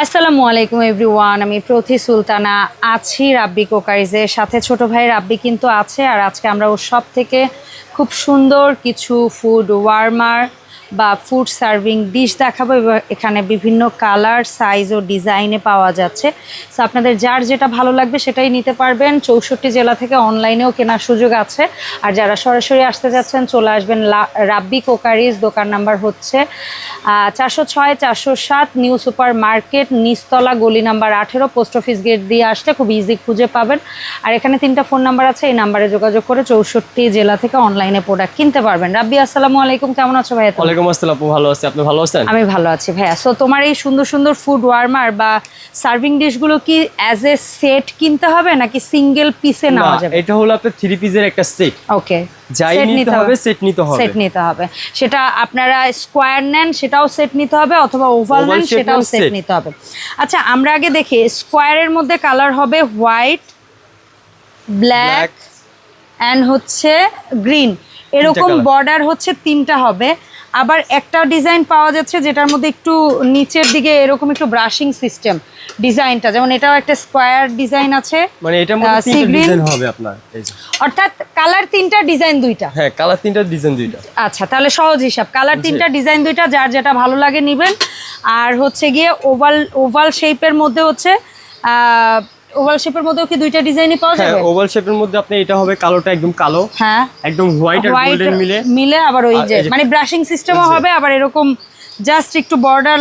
আসসালামু আলাইকুম, এভরিওয়ান। আমি প্রথি সুলতানা আছি রাব্বি কোকারিজের সাথে ছোট ভাই রাব্বি কিন্তু আছে, আর আজকে আমরা ওর সব থেকে খুব সুন্দর কিছু ফুড ওয়ার্মার বা ফুড সার্ভিং ডিশ দেখাবো এখানে বিভিন্ন কালার সাইজ ও ডিজাইনে পাওয়া যাচ্ছে। সো আপনাদের যার যেটা ভালো লাগবে সেটাই নিতে পারবেন। চৌষট্টি জেলা থেকে অনলাইনেও কেনার সুযোগ আছে। আর যারা সরাসরি আসতে যাচ্ছেন, চলে আসবেন রাব্বি কোকারিজ, দোকান নাম্বার হচ্ছে চারশো ছয়, চারশো সাত, নিউ সুপার মার্কেট নিচতলা, গলি নাম্বার আঠেরো, পোস্ট অফিস গেট দিয়ে আসলে খুব ইজি খুঁজে পাবেন। আর এখানে তিনটা ফোন নাম্বার আছে, এই নাম্বারে যোগাযোগ করে চৌষট্টি জেলা থেকে অনলাইনে প্রোডাক্ট কিনতে পারবেন। রাব্বি, আসসালামু আলাইকুম। কেমন আছো ভাইয়া? ওয়ালাইকুম আসসালাম আপু ভালো আছি। আপনি ভালো আছেন? আমি ভালো আছি ভাইয়া। সো তোমার এই সুন্দর সুন্দর ফুড ওয়ার্মার বা সার্ভিং ডিশগুলো কি অ্যাজ এ সেট কিনতে হবে নাকি সিঙ্গেল পিসে নেওয়া যাবে? এটা হলো আপনার থ্রি পিসের একটা সেট ওকে যাই নিতে হবে সেট নিতে হবে। সেট নিতে হবে। সেটা আপনারা স্কোয়ার নেন সেটাও সেট নিতে হবে অথবা ওভাল Oval নেন সেটাও সেট নিতে হবে। আচ্ছা আমরা আগে দেখি স্কোয়ারের মধ্যে কালার হবে হোয়াইট ব্ল্যাক অ্যান্ড হচ্ছে গ্রিন এরকম বর্ডার হচ্ছে তিনটা হবে। আবার একটা ডিজাইন পাওয়া যাচ্ছে যেটার মধ্যে একটু নিচের দিকে এরকম একটু ব্রাশিং সিস্টেম ডিজাইনটা। যেমন এটাও একটা স্কোয়ার ডিজাইন আছে। মানে আহ, মধ্যে তিনটা ডিজাইন হবে আপনার অর্থাৎ কালার তিনটা ডিজাইন দুইটা। হ্যাঁ কালার তিনটা ডিজাইন দুইটা। আচ্ছা তাহলে সহজ হিসাব। কালার তিনটা ডিজাইন দুইটা যার যেটা ভালো লাগে নেবেন। আর হচ্ছে গিয়ে ওভাল ওভাল শেপের মধ্যে হচ্ছে ওভাল শেপের মধ্যেও কি দুইটা ডিজাইনই পাওয়া হ্যাঁ যাবে? ওভাল শেপের মধ্যে আপনি এটা হবে কালোটা একদম কালো হ্যাঁ। একদম হোয়াইট আর গোল্ডেন মিলে। মিলে আবার ওই যে মানে ব্রাশিং সিস্টেমও হবে আবার এরকম জাস্ট একটু বর্ডার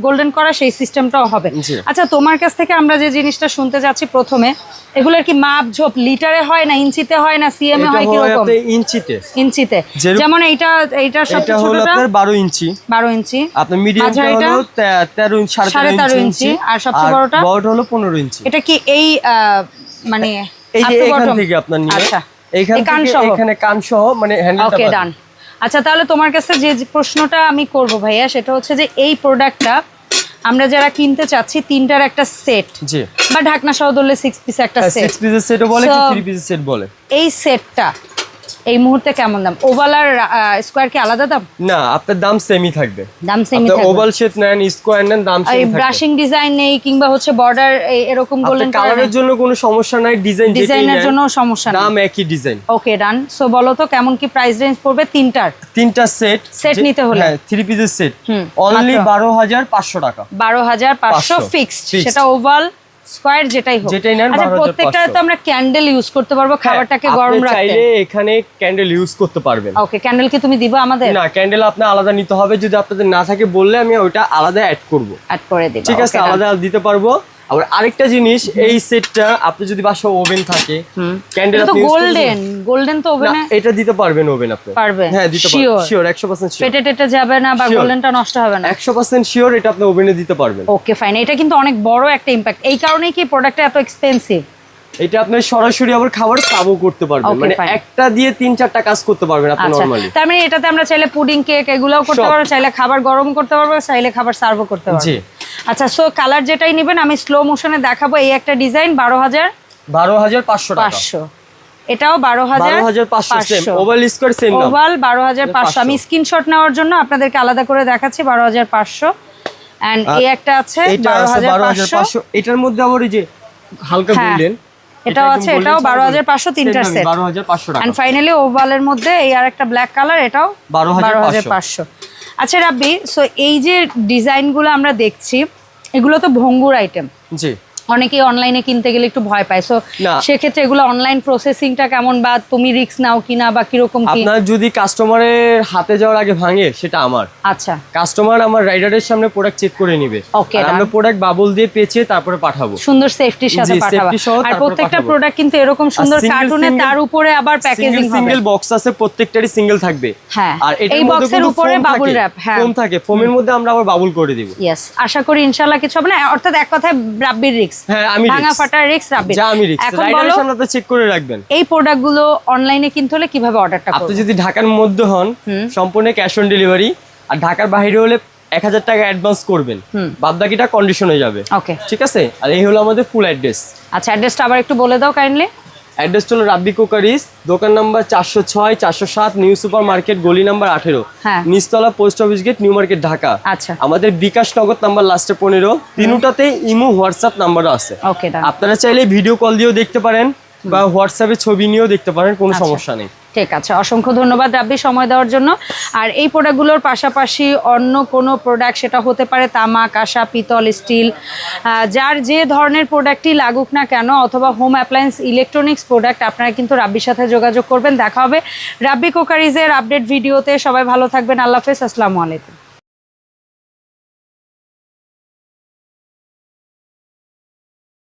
গোল্ডেন করা সেই সিস্টেমটাও হবে। আচ্ছা তোমার কাছ থেকে আমরা যে জিনিসটা শুনতে যাচ্ছি প্রথমে এগুলোর কি মাপ ঝোপ লিটারে হয় না ইঞ্চিতে হয় না সিএম এ হয় কীরকম? আপনার ইঞ্চিতে। ইঞ্চিতে। যেমন এইটা এইটার এটা সবচেয়ে ছোটটা? আপনার বারো ইঞ্চি। বারো ইঞ্চি। আপনার মিডিয়ামটা? হলো তে- তেরো ইঞ্চি সাড়ে সাড়ে তেরো তেরো ইঞ্চি। ইঞ্চি, আর সবচেয়ে বড়টা? বড়টা হলো পনেরো ইঞ্চি। এটা কি এই মানে এই যে এখান থেকে আপনার নিয়ে। আচ্ছা। এইখান থেকে এখানে কান সহ মানে হ্যান্ডেলটা ওকে ডান আচ্ছা তাহলে তোমার কাছে যে প্রশ্নটা আমি করব ভাইয়া সেটা হচ্ছে যে এই প্রোডাক্টটা আমরা যারা কিনতে চাচ্ছি তিনটার একটা সেট জি। বা ঢাকনা সহ ধরলে সিক্স পিস একটা সেট সিক্স পিসের সেটও বলে কি থ্রি পিসের সেট বলে? এই সেটটা এই মুহূর্তে কেমন দাম? ওভাল আর স্কোয়ার কি আলাদা দাম? না আপনার দাম সেমই থাকবে। দাম সেমই থাকবে। ওভাল শেপ নেন স্কোয়ার নেন দাম সেমই থাকবে। ব্রাশিং ডিজাইন নেই কিংবা হচ্ছে বর্ডার এরকম গোল্ডেন কালারের জন্য কোনো সমস্যা নাই ডিজাইন ডিজাইনের জন্য সমস্যা নেই। দাম একই ডিজাইন ওকে ডান সো বলো তো কেমন কি প্রাইস রেঞ্জ পড়বে? তিনটার। তিনটা সেট সেট নিতে হলে? হ্যাঁ থ্রি পিসের সেট হুম, অনলি মাত্র। বারো হাজার পাঁচশো টাকা। বারো হাজার পাঁচশো ফিক্সড সেটা ওভাল স্কোয়ার যেটাই হোক। যেটাই নেন, আচ্ছা প্রত্যেকটা তো আমরা ক্যান্ডেল ইউজ করতে পারব খাবারটাকে হ্যাঁ, গরম আপনি রাখতে। চাইলে এখানে ক্যান্ডেল ইউজ করতে পারবেন। ওকে ক্যান্ডেল কি তুমি দিবা আমাদের? না ক্যান্ডেল আপনি আলাদা নিতে হবে যদি আপনাদের না থাকে বললে আমি ওইটা আলাদা অ্যাড করব। অ্যাড করে দেব ঠিক আছে আলাদা দিতে পারব। আবার আরেকটা জিনিস এই সেটটা আপনি যদি বাসা ওভেন থাকে ক্যান্ডেল আপনি গোল্ডেন গোল্ডেন তো ওভেন এটা দিতে পারবেন ওভেন আপনি। পারবেন? হ্যাঁ দিতে পারবেন। শিওর একশো পার্সেন্ট শিওর পেটে টেটে যাবে না বা গোল্ডেনটা নষ্ট হবে না। একশো পার্সেন্ট শিওর এটা আপনি ওভেনে দিতে পারবেন। ওকে ফাইন এটা কিন্তু অনেক বড় একটা ইমপ্যাক্ট এই কারণেই কি প্রোডাক্টটা এত এক্সপেন্সিভ এটা আপনি সরাসরি আবার খাবার সাবও করতে পারবেন। মানে একটা দিয়ে তিন চারটা কাজ করতে পারবেন আপনি আচ্ছা নরমালি তার মানে এটাতে আমরা চাইলে পুডিং কেক এগুলোও করতে পারব চাইলে খাবার গরম করতে পারব চাইলে খাবার সার্ভও করতে পারব। জি। আচ্ছা সো কালার যেটাই নেবেন আমি স্লো মোশনে দেখাবো এই একটা ডিজাইন বারো হাজার বারো হাজার পাঁচশো টাকা। পাঁচশো। এটাও বারো হাজার পাঁচশো স্কোয়ার সেম ওভাল বারো হাজার পাঁচশো। আমি 500 স্ক্রিনশট নেওয়ার জন্য আপনাদেরকে আলাদা করে দেখাচ্ছি বারো হাজার পাঁচশো। এই একটা আছে বারো হাজার পাঁচশো। এটার মধ্যে আবার এই যে হালকা হ্যাঁ, গোল্ডেন এটাও আছে এটাও বারো হাজার পাঁচশো তিনটার সেট বারো হাজার পাঁচশো টাকা। অ্যান্ড ফাইনালি ওভালের মধ্যে এই আর একটা ব্ল্যাক কালার এটাও বারো হাজার পাঁচশো। আচ্ছা রাব্বি সো এই যে ডিজাইনগুলো আমরা দেখছি এগুলো তো ভঙ্গুর আইটেম জি। অনেকেই অনলাইনে কিনতে গেলে একটু ভয় পায়। সো সেক্ষেত্রে এগুলো অনলাইন প্রসেসিংটা কেমন বা তুমি রিস্ক নাও কিনা বা কীরকম আপনার যদি কাস্টমারের হাতে যাওয়ার আগে ভাঙে সেটা আমার। আচ্ছা। কাস্টমার আমার রাইডারের সামনে প্রোডাক্ট চেক করে নিবে। আর আমরা প্রোডাক্ট বাবল দিয়ে পেঁচিয়ে তারপরে পাঠাবো। সুন্দর সেফটির সাথে পাঠাবা। আর প্রত্যেকটা প্রোডাক্ট কিন্তু এরকম সুন্দর কার্টুনে তার উপরে আবার প্যাকেজিং সিঙ্গেল হবে। সিঙ্গেল বক্স আছে প্রত্যেকটারই সিঙ্গেল থাকবে। হ্যাঁ, আর এই কিন্তু উপরে থাকে, wrap, হ্যাঁ। foam থাকে। ফোমের মধ্যে আমরা আবার বাবুল করে দিব। ইয়েস আশা করি ইনশাআল্লাহ কিছু হবে না। অর্থাৎ এক কথায় রাব্বির রিক্স হ্যাঁ আমি ভাঙা risk। ফাটা রিক্স রাব্বির যা আমি রিক্স রাইডারের সামনে তো চেক করে রাখবেন। এই প্রোডাক্টগুলো অনলাইনে কিনতে হলে কীভাবে অর্ডারটা আপনি যদি ঢাকার মধ্যে হন সম্পূর্ণ ক্যাশ অন ডেলিভারি আর ঢাকার বাইরে হলে এক হাজার টাকা অ্যাডভান্স করবেন। বাদবাকিটা কন্ডিশন হয়ে যাবে। ওকে ঠিক আছে? আর এই হলো আমাদের ফুল অ্যাড্রেস আচ্ছা অ্যাড্রেসটা আবার একটু বলে দাও কাইন্ডলি অ্যাড্রেসটা হলো রাব্বি কোকারিস দোকান নাম্বার চারশো ছয় চারশো সাত নিউ সুপার মার্কেট গলি নাম্বার আঠেরো। নিস্তলা নিচতলা post office gate new market Dhaka. আচ্ছা। আমাদের বিকাশ নগদ নাম্বার লাস্টে পনেরো। তিনুটাতে ইমো হোয়াটসঅ্যাপ নাম্বারও আছে। আপনারা চাইলে ভিডিও কল দিয়েও দেখতে পারেন বা হোয়াটসঅ্যাপে ছবি নিয়েও দেখতে পারেন কোনো আচ্ছা। সমস্যা নেই। ঠিক আছে, অসংখ্য ধন্যবাদ রাব্বি সময় দেওয়ার জন্য। আর এই প্রোডাক্টগুলোর পাশাপাশি অন্য কোনো প্রোডাক্ট সেটা হতে পারে তামা কাঁসা পিতল, স্টিল যার যে ধরনের প্রোডাক্টই লাগুক না কেন, অথবা হোম অ্যাপ্লায়েন্স ইলেকট্রনিক্স প্রোডাক্ট আপনারা কিন্তু রাব্বির সাথে যোগাযোগ করবেন। দেখা হবে রাব্বি কোকারিজের আপডেট ভিডিওতে। সবাই ভালো থাকবেন। আল্লাহ হাফেজ। আসসালামু আলাইকুম।